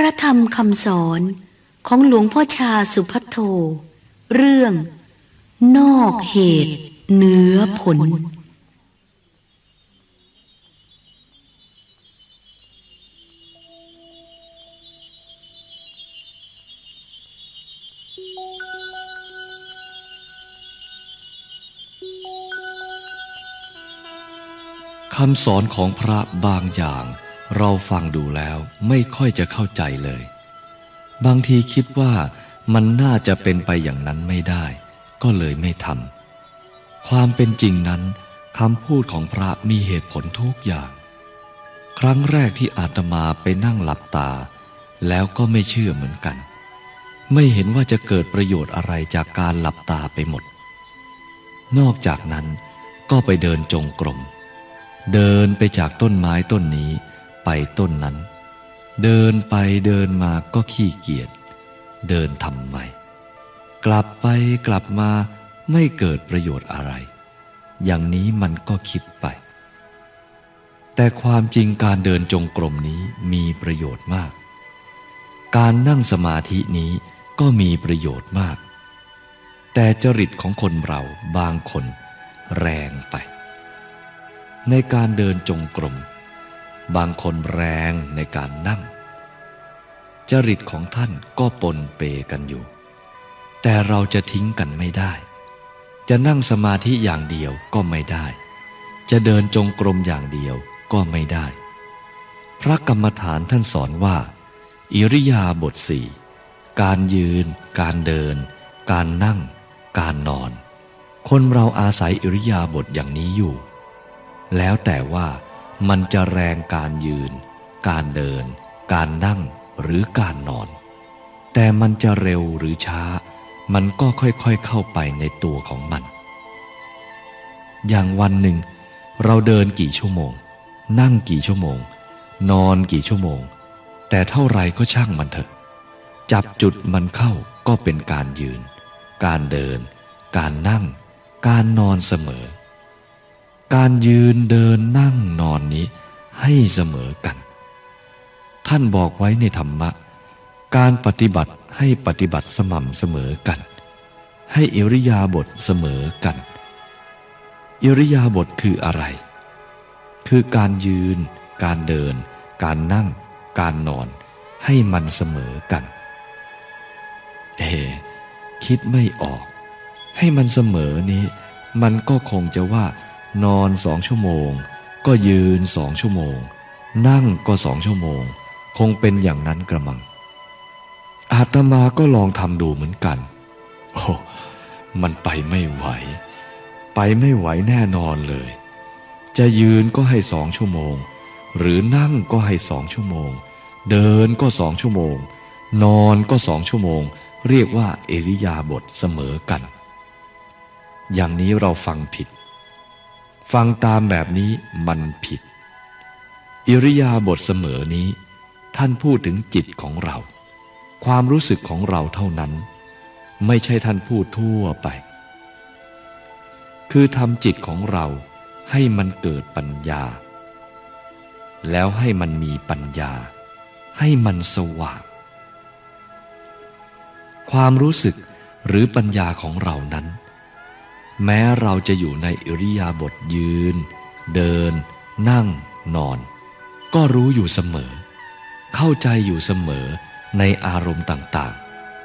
พระธรรมคำสอนของหลวงพ่อชาสุพัทโท เรื่อง นอกเหตุเหนือผล คำสอนของพระบางอย่าง เราฟังดูแล้วไม่ค่อยจะเข้าใจเลย บางทีคิดว่ามันน่าจะเป็นไปอย่างนั้นไม่ได้ ก็เลยไม่ทำความเป็นจริงนั้นคำพูดของพระมีเหตุผลทุกอย่าง ครั้งแรกที่อาตมาไปนั่งหลับตา แล้วก็ไม่เชื่อเหมือนกัน ไม่เห็นว่าจะเกิดประโยชน์อะไรจากการหลับตาไปหมด นอกจากนั้นก็ไปเดินจงกรม เดินไปจากต้นไม้ต้นนี้ ไปต้นนั้น เดินไปเดินมาก็ขี้เกียจเดินทำไมกลับไปกลับมาไม่เกิดประโยชน์อะไร อย่างนี้มันก็คิดไป แต่ความจริงการเดินจงกรมนี้มีประโยชน์มาก การนั่งสมาธินี้ก็มีประโยชน์มาก แต่จริตของคนเราบางคนแรงไป ในการเดินจงกรม บางคนแรงในการนั่ง จริตของท่านก็ปนเปกันอยู่ แต่เราจะทิ้งกันไม่ได้ จะนั่งสมาธิอย่างเดียวก็ไม่ได้ จะเดินจงกรมอย่างเดียวก็ไม่ได้ พระกรรมฐานท่านสอนว่า อิริยาบถสี่การยืน การเดิน การนั่ง การนอน คนเราอาศัยอิริยาบถอย่างนี้อยู่ แล้วแต่ว่า มันจะแรงการยืน การเดิน การนั่งหรือการนอน แต่มันจะเร็วหรือช้า มันก็ค่อยๆเข้าไปในตัวของมัน อย่างวันหนึ่ง เราเดินกี่ชั่วโมง นั่งกี่ชั่วโมง นอนกี่ชั่วโมง แต่เท่าไรก็ช่างมันเถอะ จับจุดมันเข้าก็เป็นการยืน การเดิน การนั่ง การนอนเสมอ การยืนเดินนั่งนอนนี้ให้เสมอกัน ท่านบอกไว้ในธรรมะ การปฏิบัติให้ปฏิบัติสม่ำเสมอกัน ให้อิริยาบถเสมอกัน อิริยาบถคืออะไร คือการยืน การเดิน การนั่ง การนอน ให้มันเสมอกัน เอ คิดไม่ออก ให้มันเสมอนี้ มันก็คงจะว่า นอนสองชั่วโมง ก็ยืนสองชั่วโมง นั่งก็สองชั่วโมง คงเป็นอย่างนั้นกระมัง อาตมาก็ลองทำดูเหมือนกัน โอ้มันไปไม่ไหว ไปไม่ไหวแน่นอนเลย จะยืนก็ให้สองชั่วโมง หรือนั่งก็ให้สองชั่วโมง เดินก็สองชั่วโมง นอนก็สองชั่วโมง เรียกว่าเอริยาบทเสมอกัน อย่างนี้เราฟังผิด ฟังตามแบบนี้มันผิด อิริยาบทเสมอนี้ ท่านพูดถึงจิตของเรา ความรู้สึกของเราเท่านั้น ไม่ใช่ท่านพูดทั่วไป คือทำจิตของเราให้มันเกิดปัญญา แล้วให้มันมีปัญญา ให้มันสว่าง ความรู้สึกหรือปัญญาของเรานั้น แม้เราจะอยู่ในอิริยาบถยืน เดิน นั่ง นอน ก็รู้อยู่เสมอ เข้าใจอยู่เสมอในอารมณ์ต่าง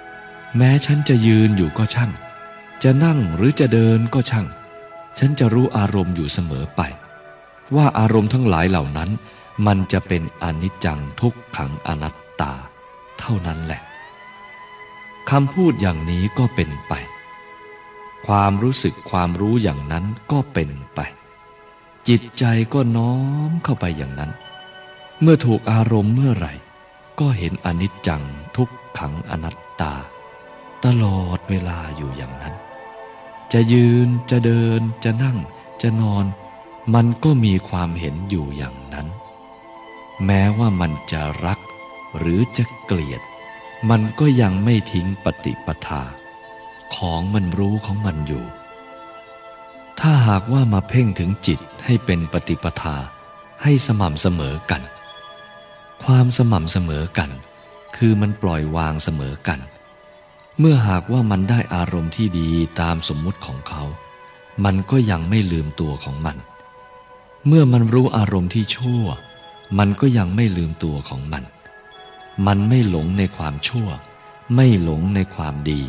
ๆ แม้ฉันจะยืนอยู่ก็ช่าง จะนั่งหรือจะเดินก็ช่าง ฉันจะรู้อารมณ์อยู่เสมอไป ว่าอารมณ์ทั้งหลายเหล่านั้น มันจะเป็นอนิจจังทุกขังอนัตตา เท่านั้นแหละคำพูดอย่างนี้ก็เป็นไป ความรู้สึกความรู้อย่างนั้นก็เป็นไป จิตใจก็น้อมเข้าไปอย่างนั้น เมื่อถูกอารมณ์เมื่อไหร่ ก็เห็นอนิจจังทุกขังอนัตตา ตลอดเวลาอยู่อย่างนั้น จะยืนจะเดินจะนั่งจะนอน มันก็มีความเห็นอยู่อย่างนั้น แม้ว่ามันจะรักหรือจะเกลียด มันก็ยังไม่ทิ้งปฏิปทา ของมันรู้ของมันอยู่ ถ้าหากว่ามาเพ่งถึงจิตให้เป็นปฏิปทาให้สม่ำเสมอกัน ความสม่ำเสมอกัน คือมันปล่อยวางเสมอกัน เมื่อหากว่ามันได้อารมณ์ที่ดีตามสมมุติของเขา มันก็ยังไม่ลืมตัวของมัน เมื่อมันรู้อารมณ์ที่ชั่ว มันก็ยังไม่ลืมตัวของมัน มันไม่หลงในความชั่ว ไม่หลงในความดี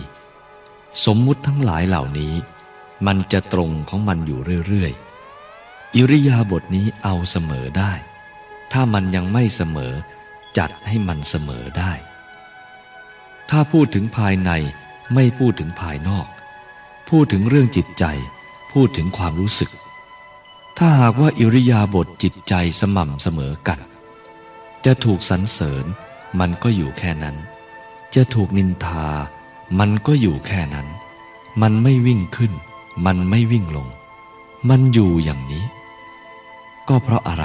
สมมุติทั้งหลายเหล่านี้ มันจะตรงของมันอยู่เรื่อยๆ อิริยาบถนี้เอาเสมอได้ ถ้ามันยังไม่เสมอ จัดให้มันเสมอได้ ถ้าพูดถึงภายในไม่พูดถึงภายนอก พูดถึงเรื่องจิตใจ พูดถึงความรู้สึก ถ้าหากว่าอิริยาบถจิตใจสม่ำเสมอกัน จะถูกสรรเสริญมันก็อยู่แค่นั้น จะถูกนินทา มันก็อยู่แค่นั้น มันไม่วิ่งขึ้น มันไม่วิ่งลง มันอยู่อย่างนี้ ก็เพราะอะไร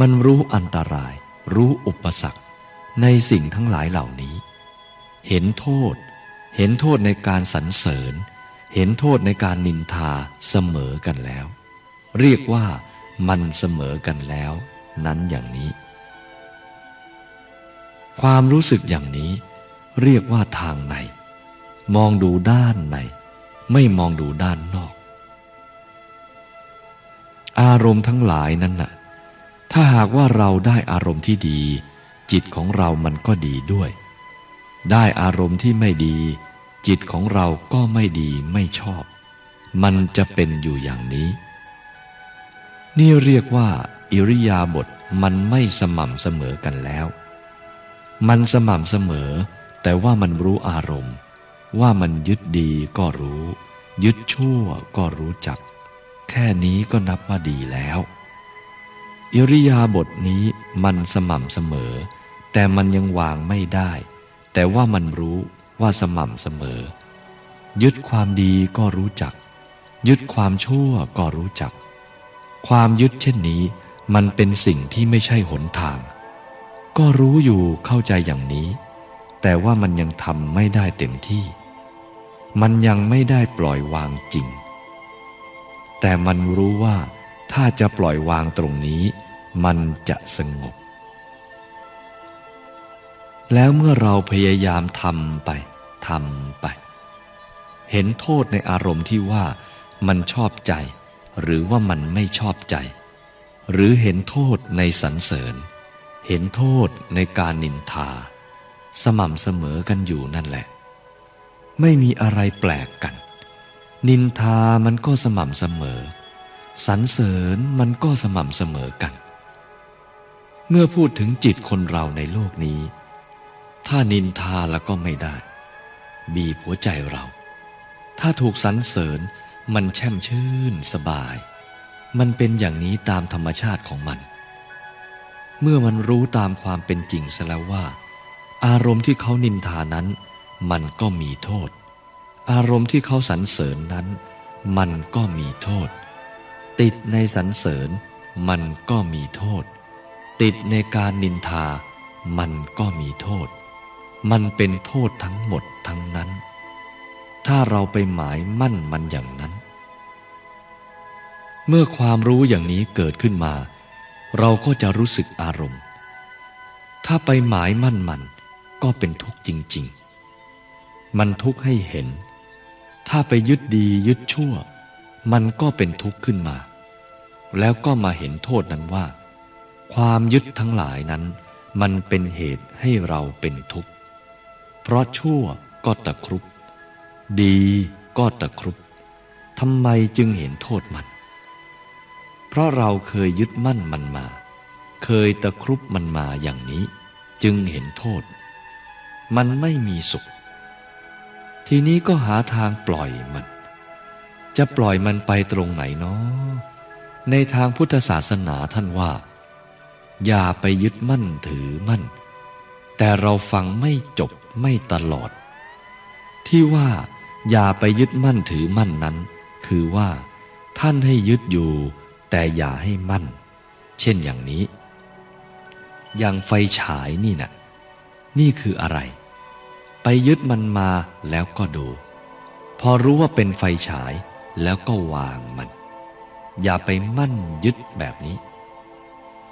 มันรู้อันตราย รู้อุปสรรคในสิ่งทั้งหลายเหล่านี้ เห็นโทษ เห็นโทษในการสรรเสริญ เห็นโทษในการนินทาเสมอกันแล้ว เรียกว่ามันเสมอกันแล้ว นั้นอย่างนี้ ความรู้สึกอย่างนี้ เรียกว่าทางใน มองดูด้านใน ไม่มองดูด้านนอก อารมณ์ทั้งหลายนั้นน่ะ ถ้าหากว่าเราได้อารมณ์ที่ดี จิตของเรามันก็ดีด้วย ได้อารมณ์ที่ไม่ดี จิตของเราก็ไม่ดีไม่ชอบ มันจะเป็นอยู่อย่างนี้ นี่เรียกว่า อิริยาบถมันไม่สม่ำเสมอกันแล้ว มันสม่ำเสมอ แต่ว่ามันรู้อารมณ์ ว่ามันยึดดีก็รู้ ยึดชั่วก็รู้จัก แค่นี้ก็นับว่าดีแล้ว อิริยาบถนี้มันสม่ำเสมอ แต่มันยังวางไม่ได้ แต่ว่ามันรู้ว่าสม่ำเสมอ ยึดความดีก็รู้จัก ยึดความชั่วก็รู้จัก ความยึดเช่นนี้ มันเป็นสิ่งที่ไม่ใช่หนทาง ก็รู้อยู่เข้าใจอย่างนี้ แต่ว่ามันยังทำไม่ได้เต็มที่ มันยังไม่ได้ปล่อยวางจริง แต่มันรู้ว่าถ้าจะปล่อยวางตรงนี้ มันจะสงบ แล้วเมื่อเราพยายามทำไปทำไป เห็นโทษในอารมณ์ที่ว่ามันชอบใจ หรือว่ามันไม่ชอบใจ หรือเห็นโทษในสรรเสริญ เห็นโทษในการนินทา สม่ำเสมอกันอยู่นั่นแหละ ไม่มีอะไรแปลกกัน นินทามันก็สม่ำเสมอ สรรเสริญมันก็สม่ำเสมอกัน เมื่อพูดถึงจิตคนเราในโลกนี้ ถ้านินทาแล้วก็ไม่ได้ บีบหัวใจเรา ถ้าถูกสรรเสริญมันแช่มชื่นสบาย มันเป็นอย่างนี้ตามธรรมชาติของมัน เมื่อมันรู้ตามความเป็นจริงซะแล้วว่า อารมณ์ที่เขานินทานั้น มันก็มีโทษ อารมณ์ที่เขาสรรเสริญนั้น มันก็มีโทษ ติดในสรรเสริญ มันก็มีโทษ ติดในการนินทา มันก็มีโทษ มันเป็นโทษทั้งหมดทั้งนั้น ถ้าเราไปหมายมั่นมันอย่างนั้น เมื่อความรู้อย่างนี้เกิดขึ้นมา เราก็จะรู้สึกอารมณ์ ถ้าไปหมายมั่นมัน ก็เป็นทุกข์จริง ๆ มันทุกข์ให้เห็น ถ้าไปยึดดียึดชั่ว มันก็เป็นทุกข์ขึ้นมา แล้วก็มาเห็นโทษนั้นว่า ความยึดทั้งหลายนั้น มันเป็นเหตุให้เราเป็นทุกข์ เพราะชั่วก็ตะครุบ ดีก็ตะครุบทำไมจึงเห็นโทษมัน เพราะเราเคยยึดมั่นมันมา เคยตะครุบมันมาอย่างนี้ จึงเห็นโทษ มันไม่มีสุข ทีนี้ก็หาทางปล่อยมัน จะปล่อยมันไปตรงไหนเนาะในทางพุทธศาสนาท่านว่า อย่าไปยึดมั่นถือมั่น แต่เราฟังไม่จบไม่ตลอด ที่ว่า อย่าไปยึดมั่นถือมั่นนั้น คือว่า ท่านให้ยึดอยู่ แต่อย่าให้มั่น เช่นอย่างนี้ อย่างไฟฉายนี่นะนี่คืออะไร ไปยึดมันมาแล้วก็ดู พอรู้ว่าเป็นไฟฉายแล้วก็วางมัน อย่าไปมั่นยึดแบบนี้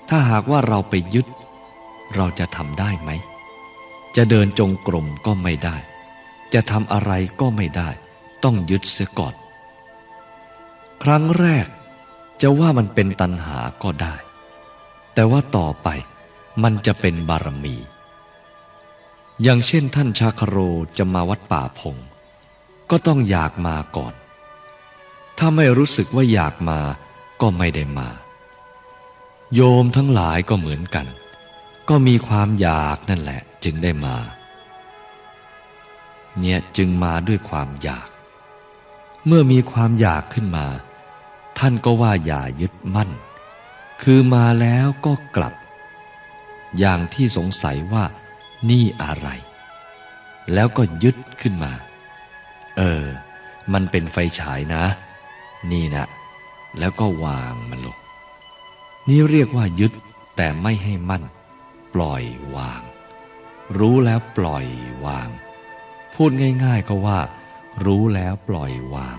ถ้าหากว่าเราไปยึด เราจะทำได้ไหม จะเดินจงกรมก็ไม่ได้ จะทำอะไรก็ไม่ได้ ต้องยึดเสียก่อน ครั้งแรกจะว่ามันเป็นตัณหาก็ได้ แต่ว่าต่อไปมันจะเป็นบารมี อย่างเช่นท่านชาคโรจะมาวัดป่าพง ก็ต้องอยากมาก่อน ถ้าไม่รู้สึกว่าอยากมาก็ไม่ได้มา โยมทั้งหลายก็เหมือนกัน ก็มีความอยากนั่นแหละ จึงได้มา เนี่ยจึงมาด้วยความอยาก เมื่อมีความอยากขึ้นมา ท่านก็ว่าอย่ายึดมั่น คือมาแล้วก็กลับ อย่างที่สงสัยว่า นี่อะไร แล้วก็ยึดขึ้นมา เออ มันเป็นไฟฉายนะ นี่นะ แล้วก็วางมันลง นี่เรียกว่ายึดแต่ไม่ให้มั่น ปล่อยวาง รู้แล้วปล่อยวาง พูดง่ายๆก็ว่า รู้แล้วปล่อยวาง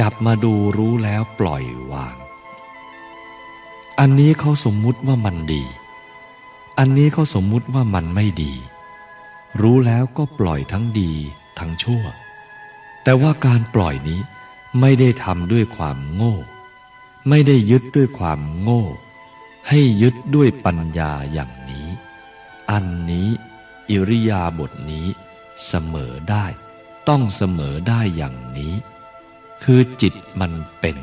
จับมาดูรู้แล้วปล่อยวาง อันนี้เขาสมมุติว่ามันดี อันนี้เขาสมมุติว่ามันไม่ดี รู้แล้วก็ปล่อยทั้งดีทั้งชั่ว แต่ว่าการปล่อยนี้ไม่ได้ทำด้วยความโง่ ไม่ได้ยึดด้วยความโง่ ให้ยึดด้วยปัญญาอย่างนี้ อันนี้อิริยาบถนี้เสมอได้ ต้องเสมอได้อย่างนี้ คือจิตมันเป็น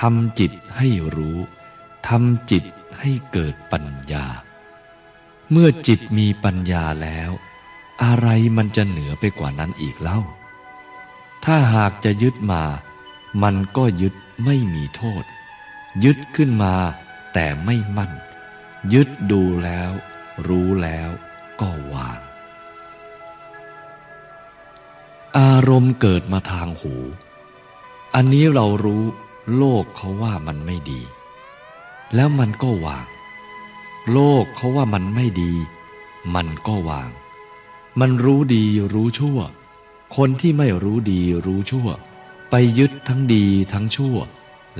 ทำจิตให้รู้ทำจิตให้เกิดปัญญา เมื่อจิตมีปัญญาแล้ว อะไรมันจะเหนือไปกว่านั้นอีกเล่า ถ้าหากจะยึดมา มันก็ยึดไม่มีโทษ ยึดขึ้นมาแต่ไม่มั่น ยึดดูแล้ว รู้แล้วก็วาง อารมณ์เกิดมาทางหู อันนี้เรารู้โลกเขาว่ามันไม่ดี แล้วมันก็วาง โลกเขาว่ามันไม่ดี มันก็วาง มันรู้ดีรู้ชั่ว คนที่ไม่รู้ดีรู้ชั่ว ไปยึดทั้งดีทั้งชั่ว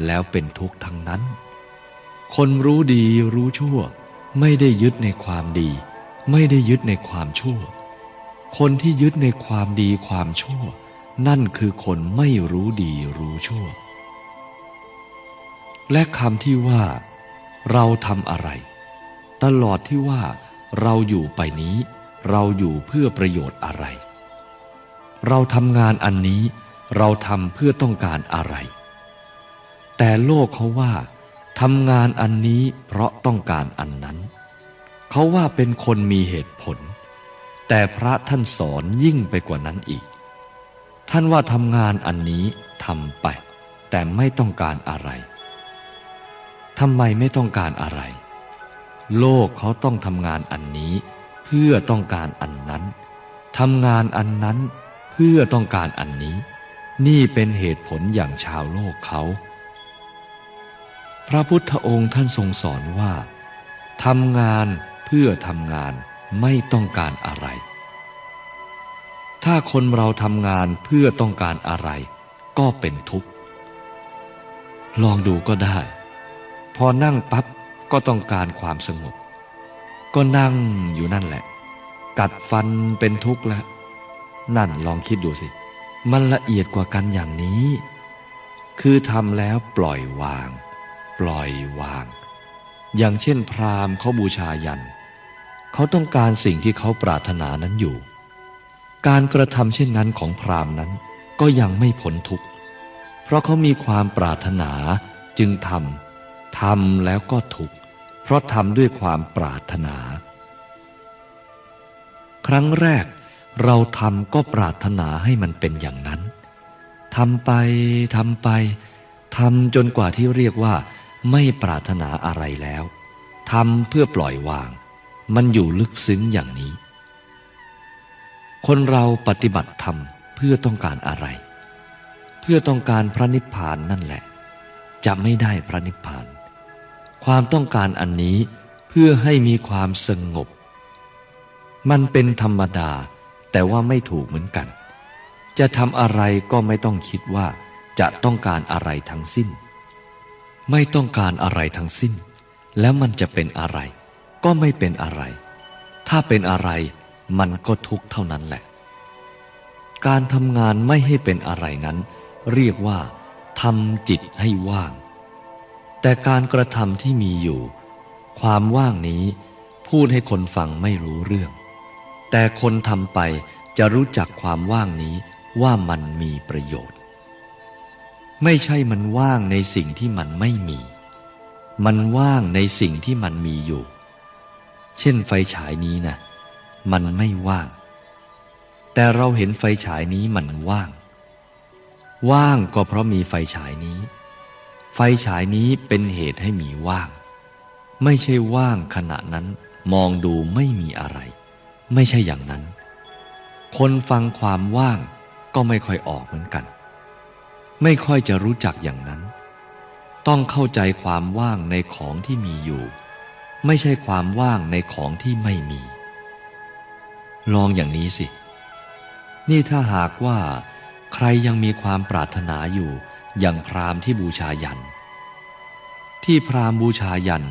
แล้วเป็นทุกข์ทั้งนั้น คนรู้ดีรู้ชั่ว ไม่ได้ยึดในความดี ไม่ได้ยึดในความชั่ว คนที่ยึดในความดีความชั่ว นั่นคือคนไม่รู้ดีรู้ชั่ว และคำที่ว่า เราทำอะไร ตลอดที่ว่าเราอยู่ไปนี้ เราอยู่เพื่อประโยชน์อะไร เราทำงานอันนี้เราทำเพื่อต้องการอะไร แต่โลกเขาว่าทำงานอันนี้เพราะต้องการอันนั้น เขาว่าเป็นคนมีเหตุผล แต่พระท่านสอนยิ่งไปกว่านั้นอีก ท่านว่าทำงานอันนี้ทำไป แต่ไม่ต้องการอะไรทำไมไม่ต้องการอะไร โลกเขาต้องทำงานอันนี้ เพื่อต้องการอันนั้นทำงานอันนั้นเพื่อต้องการอันนี้ นี่เป็นเหตุผลอย่างชาวโลกเขา พระพุทธองค์ท่านทรงสอนว่าทำงานเพื่อทำงานไม่ต้องการอะไร ถ้าคนเราทำงานเพื่อต้องการอะไร ก็เป็นทุกข์ ลองดูก็ได้ พอนั่งปั๊บ ก็ต้องการความสงบ ก็นั่งอยู่นั่นแหละ กัดฟันเป็นทุกข์แล้วนั่นลองคิดดูสิ มันละเอียดกว่ากันอย่างนี้ คือทำแล้วปล่อยวาง ปล่อยวาง อย่างเช่นพราหมณ์เขาบูชายัน เขาต้องการสิ่งที่เขาปรารถนานั้นอยู่ การกระทำเช่นนั้นของพราหมณ์นั้น ก็ยังไม่พ้นทุกข์ เพราะเขามีความปรารถนาจึงทำทำแล้วก็ทุกข์ เพราะทำด้วยความปรารถนา ครั้งแรกเราทำก็ปรารถนาให้มันเป็นอย่างนั้นทำไปทำไปทำจนกว่าที่เรียกว่า ไม่ปรารถนาอะไรแล้วทำเพื่อปล่อยวาง มันอยู่ลึกซึ้งอย่างนี้ คนเราปฏิบัติธรรมเพื่อต้องการอะไร เพื่อต้องการพระนิพพานนั่นแหละ จะไม่ได้พระนิพพาน ความต้องการอันนี้เพื่อให้มีความสงบ มันเป็นธรรมดาแต่ว่าไม่ถูกเหมือนกัน จะทำอะไรก็ไม่ต้องคิดว่าจะต้องการอะไรทั้งสิ้น ไม่ต้องการอะไรทั้งสิ้น แล้วมันจะเป็นอะไร ก็ไม่เป็นอะไร ถ้าเป็นอะไรมันก็ทุกข์เท่านั้นแหละ การทำงานไม่ให้เป็นอะไรนั้น เรียกว่าทำจิตให้ว่าง แต่การกระทำที่มีอยู่ ความว่างนี้พูดให้คนฟังไม่รู้เรื่อง แต่คนทำไปจะรู้จักความว่างนี้ว่ามันมีประโยชน์ ไม่ใช่มันว่างในสิ่งที่มันไม่มี มันว่างในสิ่งที่มันมีอยู่ เช่นไฟฉายนี้นะมันไม่ว่าง แต่เราเห็นไฟฉายนี้มันว่าง ว่างก็เพราะมีไฟฉายนี้ ไฟฉายนี้เป็นเหตุให้มีว่าง ไม่ใช่ว่างขณะนั้นมองดูไม่มีอะไร ไม่ใช่อย่างนั้น คนฟังความว่างก็ไม่ค่อยออกเหมือนกัน ไม่ค่อยจะรู้จักอย่างนั้น ต้องเข้าใจความว่างในของที่มีอยู่ ไม่ใช่ความว่างในของที่ไม่มี ลองอย่างนี้สิ นี่ถ้าหากว่า ใครยังมีความปรารถนาอยู่ อย่างพราหมณ์ที่บูชายัน ที่พราหมณ์บูชายัน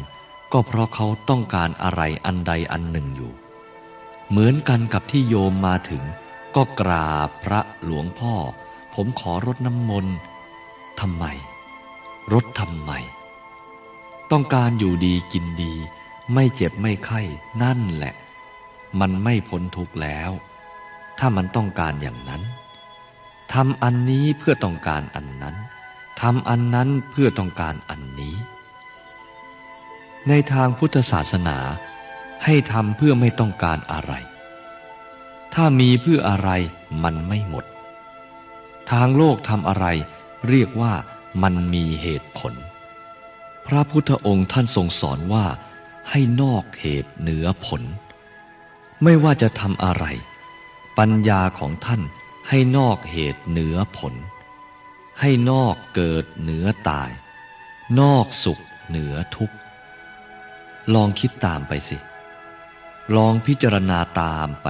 ก็เพราะเขาต้องการอะไรอันใดอันหนึ่งอยู่ เหมือนกันกับที่โยมมาถึง ก็กราบพระหลวงพ่อ ผมขอรดน้ำมนต์ทำไม รดทำไม ต้องการอยู่ดีกินดี ไม่เจ็บไม่ไข้นั่นแหละ มันไม่พ้นทุกข์แล้ว ถ้ามันต้องการอย่างนั้นทำอันนี้เพื่อต้องการอันนั้น ทำอันนั้นเพื่อต้องการอันนี้ ในทางพุทธศาสนาให้ทำเพื่อไม่ต้องการอะไร ถ้ามีเพื่ออะไรมันไม่หมด ทางโลกทำอะไรเรียกว่ามันมีเหตุผล พระพุทธองค์ท่านทรงสอนว่าให้นอกเหตุเหนือผล ไม่ว่าจะทำอะไร ปัญญาของท่านให้นอกเหตุเหนือผล ให้นอกเกิดเหนือตาย นอกสุขเหนือทุกข์ ลองคิดตามไปสิ ลองพิจารณาตามไป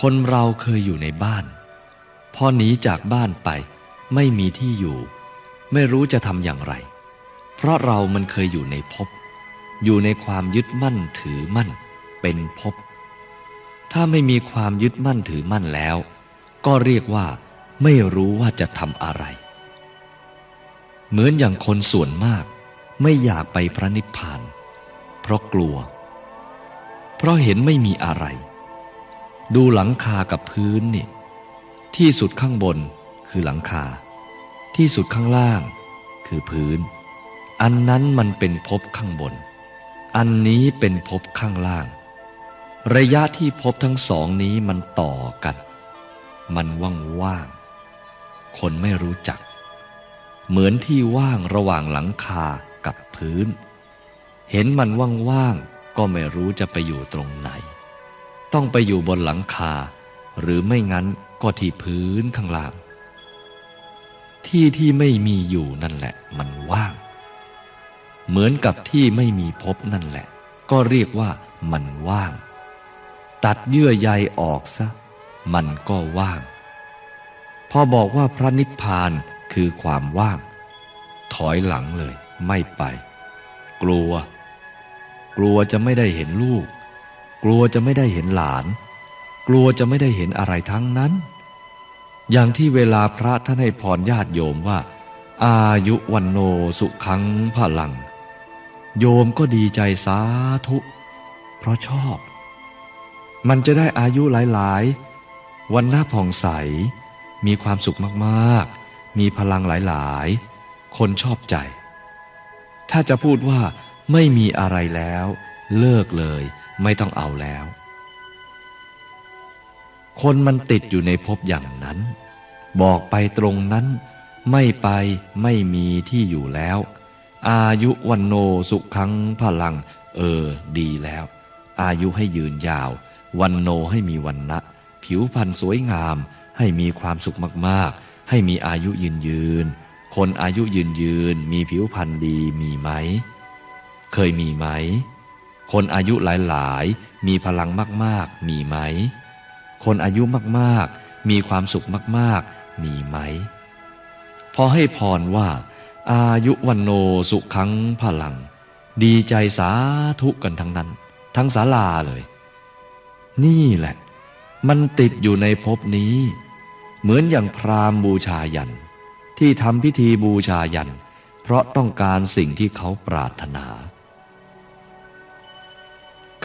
คนเราเคยอยู่ในบ้าน พอหนีจากบ้านไป ไม่มีที่อยู่ ไม่รู้จะทำอย่างไร เพราะเรามันเคยอยู่ในภพ อยู่ในความยึดมั่นถือมั่น เป็นภพ ถ้าไม่มีความยึดมั่นถือมั่นแล้ว ก็เรียกว่า ไม่รู้ว่าจะทำอะไร เหมือนอย่างคนส่วนมากไม่อยากไปพระนิพพาน เพราะกลัว เพราะเห็นไม่มีอะไร ดูหลังคากับพื้นนี่ที่สุดข้างบนคือหลังคา ที่สุดข้างล่างคือพื้น อันนั้นมันเป็นภพข้างบน อันนี้เป็นภพข้างล่าง ระยะที่ภพทั้งสองนี้มันต่อกัน มันว่างๆ คนไม่รู้จัก เหมือนที่ว่างระหว่างหลังคากับพื้น เห็นมันว่างๆก็ไม่รู้จะไปอยู่ตรงไหน ต้องไปอยู่บนหลังคา หรือไม่งั้นก็ที่พื้นข้างล่าง ที่ที่ไม่มีอยู่นั่นแหละ มันว่าง เหมือนกับที่ไม่มีพบนั่นแหละ ก็เรียกว่ามันว่าง ตัดเยื่อใยออกซะ มันก็ว่าง พอบอกว่าพระนิพพานคือความว่าง ถอยหลังเลยไม่ไป กลัว กลัวจะไม่ได้เห็นลูก กลัวจะไม่ได้เห็นหลาน กลัวจะไม่ได้เห็นอะไรทั้งนั้น อย่างที่เวลาพระท่านให้พรญาติโยมว่า อายุวันโนสุขังพลัง โยมก็ดีใจสาธุ เพราะชอบ มันจะได้อายุหลาย ๆ วันหน้าผ่องใส มีความสุขมากๆ มีพลังหลายๆ คนชอบใจ ถ้าจะพูดว่าไม่มีอะไรแล้ว เลิกเลย ไม่ต้องเอาแล้ว คนมันติดอยู่ในภพอย่างนั้น บอกไปตรงนั้น ไม่ไปไม่มีที่อยู่แล้ว อายุวันโนสุขังพลัง เออ ดีแล้ว อายุให้ยืนยาว วันโนให้มีวันนะผิวพรรณสวยงาม ให้มีความสุขมากๆ ให้มีอายุยืนยืน คนอายุยืนยืน มีผิวพรรณดีมีไหม เคยมีไหม คนอายุหลายๆ มีพลังมากๆ มีไหม คนอายุมากๆ มีความสุขมากๆ มีไหม พอให้พรว่า อายุวันโนสุขังพลัง ดีใจสาธุกันทั้งนั้น ทั้งศาลาเลย นี่แหละ มันติดอยู่ในภพนี้ เหมือนอย่างพราหมณ์บูชายัน ที่ทำพิธีบูชายัน เพราะต้องการสิ่งที่เขาปรารถนา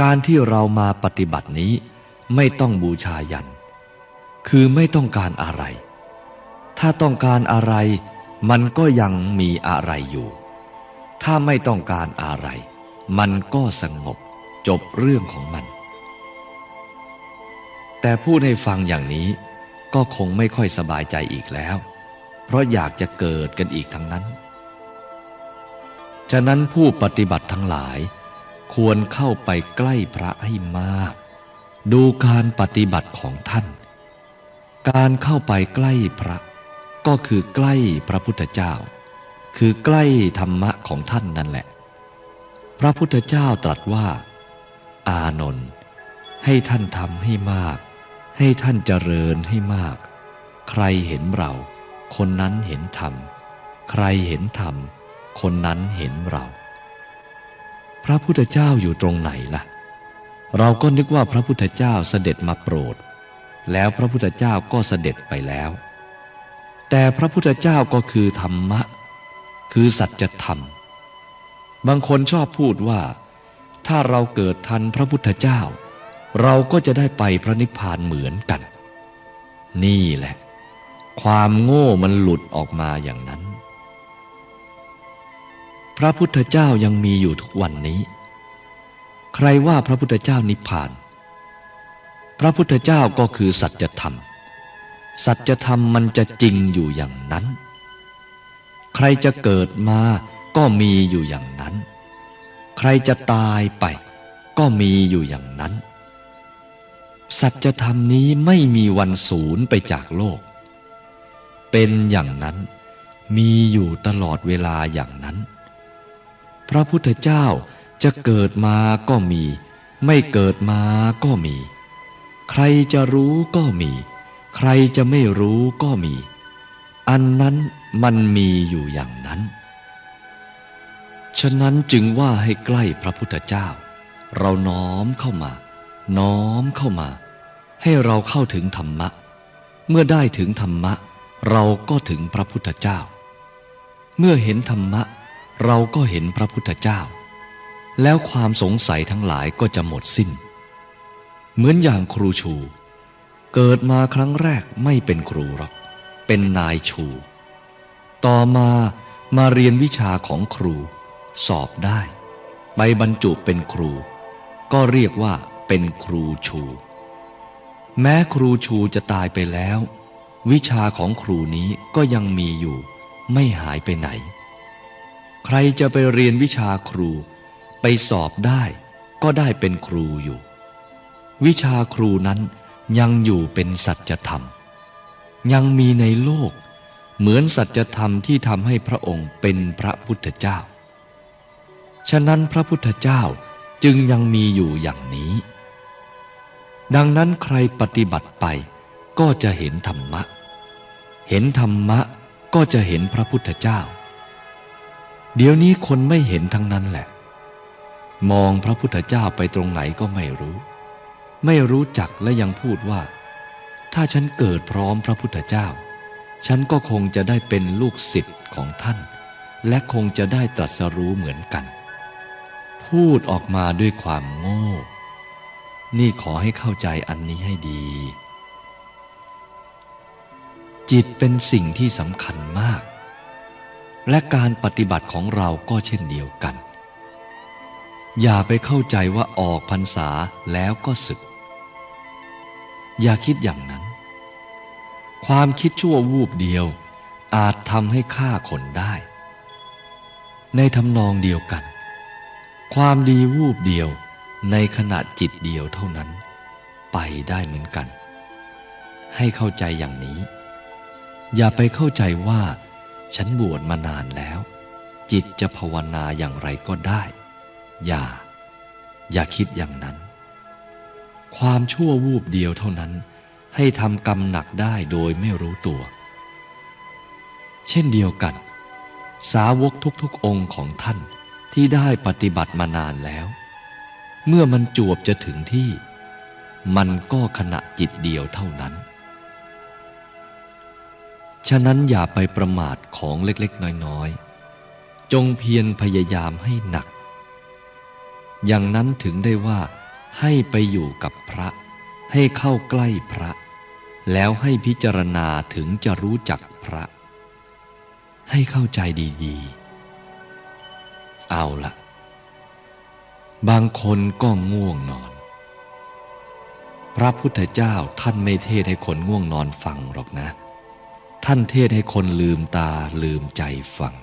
การที่เรามาปฏิบัตินี้ไม่ต้องบูชายัน คือไม่ต้องการอะไร ถ้าต้องการอะไร มันก็ยังมีอะไรอยู่ ถ้าไม่ต้องการอะไร มันก็สงบจบเรื่องของมัน แต่พูดให้ฟังอย่างนี้ ก็คงไม่ค่อยสบายใจอีกแล้ว เพราะอยากจะเกิดกันอีกทั้งนั้น ฉะนั้นผู้ปฏิบัติทั้งหลาย ควรเข้าไปใกล้พระให้มาก ดูการปฏิบัติของท่าน การเข้าไปใกล้พระ ก็คือใกล้พระพุทธเจ้า คือใกล้ธรรมะของท่านนั่นแหละ พระพุทธเจ้าตรัสว่า อานนท์ให้ท่านทำให้มาก ให้ท่านเจริญให้มาก ใครเห็นเรา คนนั้นเห็นธรรม ใครเห็นธรรม คนนั้นเห็นเรา พระพุทธเจ้าอยู่ตรงไหนล่ะ เราก็นึกว่าพระพุทธเจ้าเสด็จมาโปรด แล้วพระพุทธเจ้าก็เสด็จไปแล้ว แต่พระพุทธเจ้าก็คือธรรมะ คือสัจธรรม บางคนชอบพูดว่า ถ้าเราเกิดทันพระพุทธเจ้า เราก็จะได้ไปพระนิพพานเหมือนกัน นี่แหละ ความโง่มันหลุดออกมาอย่างนั้น พระพุทธเจ้ายังมีอยู่ทุกวันนี้ ใครว่าพระพุทธเจ้านิพพาน พระพุทธเจ้าก็คือสัจธรรม สัจธรรมมันจะจริงอยู่อย่างนั้น ใครจะเกิดมาก็มีอยู่อย่างนั้น ใครจะตายไปก็มีอยู่อย่างนั้น สัจธรรมนี้ไม่มีวันสูญไปจากโลก เป็นอย่างนั้นมีอยู่ตลอดเวลาอย่างนั้น พระพุทธเจ้าจะเกิดมาก็มี ไม่เกิดมาก็มี ใครจะรู้ก็มี ใครจะไม่รู้ก็มี อันนั้นมันมีอยู่อย่างนั้น ฉะนั้นจึงว่าให้ใกล้พระพุทธเจ้า เราน้อมเข้ามา น้อมเข้ามา ให้เราเข้าถึงธรรมะ เมื่อได้ถึงธรรมะ เราก็ถึงพระพุทธเจ้า เมื่อเห็นธรรมะ เราก็เห็นพระพุทธเจ้า แล้วความสงสัยทั้งหลายก็จะหมดสิ้น เหมือนอย่างครูชู เกิดมาครั้งแรกไม่เป็นครูหรอก เป็นนายชู ต่อมามาเรียนวิชาของครู สอบได้ ใบบรรจุเป็นครู ก็เรียกว่า เป็นครูชู แม้ครูชูจะตายไปแล้ว วิชาของครูนี้ก็ยังมีอยู่ ไม่หายไปไหน ใครจะไปเรียนวิชาครูไปสอบได้ก็ได้เป็นครูอยู่ วิชาครูนั้นยังอยู่เป็นสัจธรรม ยังมีในโลก เหมือนสัจธรรมที่ทำให้พระองค์เป็นพระพุทธเจ้า ฉะนั้นพระพุทธเจ้าจึงยังมีอยู่อย่างนี้ ดังนั้นใครปฏิบัติไปก็จะเห็นธรรมะ เห็นธรรมะก็จะเห็นพระพุทธเจ้า เดี๋ยวนี้คนไม่เห็นทั้งนั้นแหละ มองพระพุทธเจ้าไปตรงไหนก็ไม่รู้ ไม่รู้จักและยังพูดว่า ถ้าฉันเกิดพร้อมพระพุทธเจ้า ฉันก็คงจะได้เป็นลูกศิษย์ของท่าน และคงจะได้ตรัสรู้เหมือนกัน พูดออกมาด้วยความโง่ นี่ขอให้เข้าใจอันนี้ให้ดี จิตเป็นสิ่งที่สำคัญมาก และการปฏิบัติของเราก็เช่นเดียวกัน อย่าไปเข้าใจว่าออกพรรษาแล้วก็ศึก อย่าคิดอย่างนั้น ความคิดชั่ววูบเดียวอาจทำให้ฆ่าคนได้ ในทำนองเดียวกัน ความดีวูบเดียว ในขณะจิตเดียวเท่านั้น ไปได้เหมือนกัน ให้เข้าใจอย่างนี้ อย่าไปเข้าใจว่า ฉันบวชมานานแล้ว จิตจะภาวนาอย่างไรก็ได้ อย่า อย่าคิดอย่างนั้น ความชั่ววูบเดียวเท่านั้น ให้ทำกรรมหนักได้โดยไม่รู้ตัว เช่นเดียวกัน สาวกทุกๆองค์ของท่านที่ได้ปฏิบัติมานานแล้ว เมื่อมันจวบจะถึงที่ มันก็ขณะจิตเดียวเท่านั้น ฉะนั้นอย่าไปประมาทของเล็กๆ น้อยๆ จงเพียรพยายามให้หนัก อย่างนั้นถึงได้ว่า ให้ไปอยู่กับพระ ให้เข้าใกล้พระ แล้วให้พิจารณาถึงจะรู้จักพระ ให้เข้าใจดีๆ เอาละ บางคนก็ง่วงนอน พระพุทธเจ้าท่านไม่เทศให้คนง่วงนอนฟังหรอกนะ ท่านเทศให้คนลืมตาลืมใจฟัง